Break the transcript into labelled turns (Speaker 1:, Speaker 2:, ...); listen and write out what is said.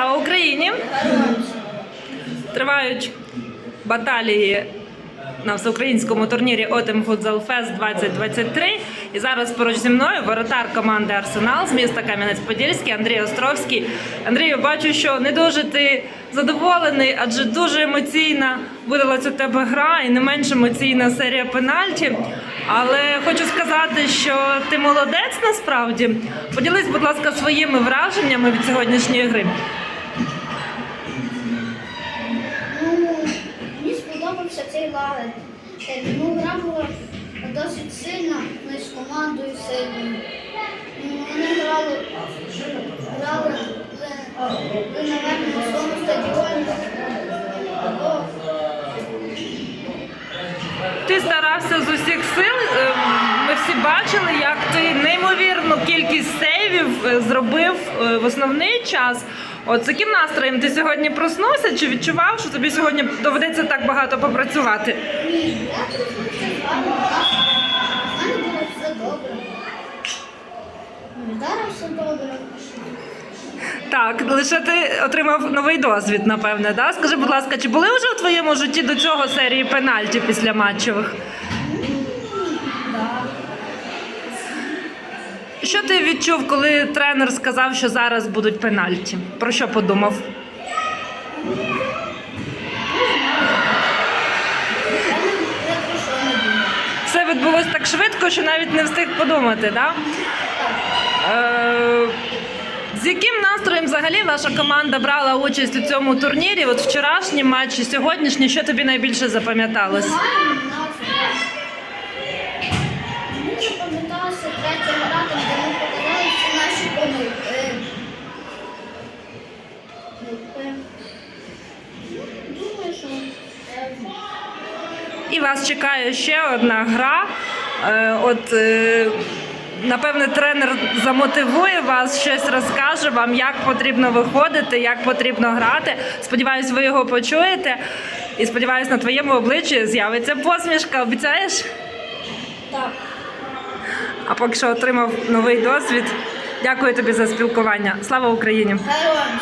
Speaker 1: Слава Україні! Тривають баталії на всеукраїнському турнірі Отем Футзал Фест 2023. І зараз поруч зі мною воротар команди Арсенал з міста Кам'янець-Подільський Андрій Островський. Андрію, бачу, що не дуже ти задоволений, адже дуже емоційна видалась у тебе гра і не менш емоційна серія пенальті. Але хочу сказати, що ти молодець насправді. Поділись, будь ласка, своїми враженнями від сьогоднішньої гри.
Speaker 2: Цей лагерь. Е, Ну, гра була досить сильна, ми з командою сильною. Ну, Вони грали, грали, ви, напевно, на своєму стадіоні.
Speaker 1: Ти старався з усіх сил. Ем, Ми всі бачили, як ти неймовірну кількість сейвів е, зробив е, в основний час. От з яким настроєм ти сьогодні проснувся? Чи відчував, що тобі сьогодні доведеться так багато попрацювати? Так, лише ти отримав новий досвід, напевне. Да? Скажи, будь ласка, чи були вже у твоєму житті до цього серії пенальті після матчевих? Що ти відчув, коли тренер сказав, що зараз будуть пенальті? Про що подумав? Все відбулось так швидко, що навіть не встиг подумати, да? Е, з яким настроєм взагалі ваша команда брала участь у цьому турнірі? От вчорашній матч і сьогоднішній, що тобі найбільше запам'яталось?
Speaker 2: Мені запам'яталася третя гра,
Speaker 1: І вас чекає ще одна гра. Е, от, е, напевне, тренер замотивує вас, щось розкаже вам, як потрібно виходити, як потрібно грати. Сподіваюсь, ви його почуєте. І сподіваюсь, на твоєму обличчі з'явиться посмішка. Обіцяєш?
Speaker 2: так.
Speaker 1: А поки що отримав новий досвід. Дякую тобі за спілкування. Слава Україні!
Speaker 2: Героям.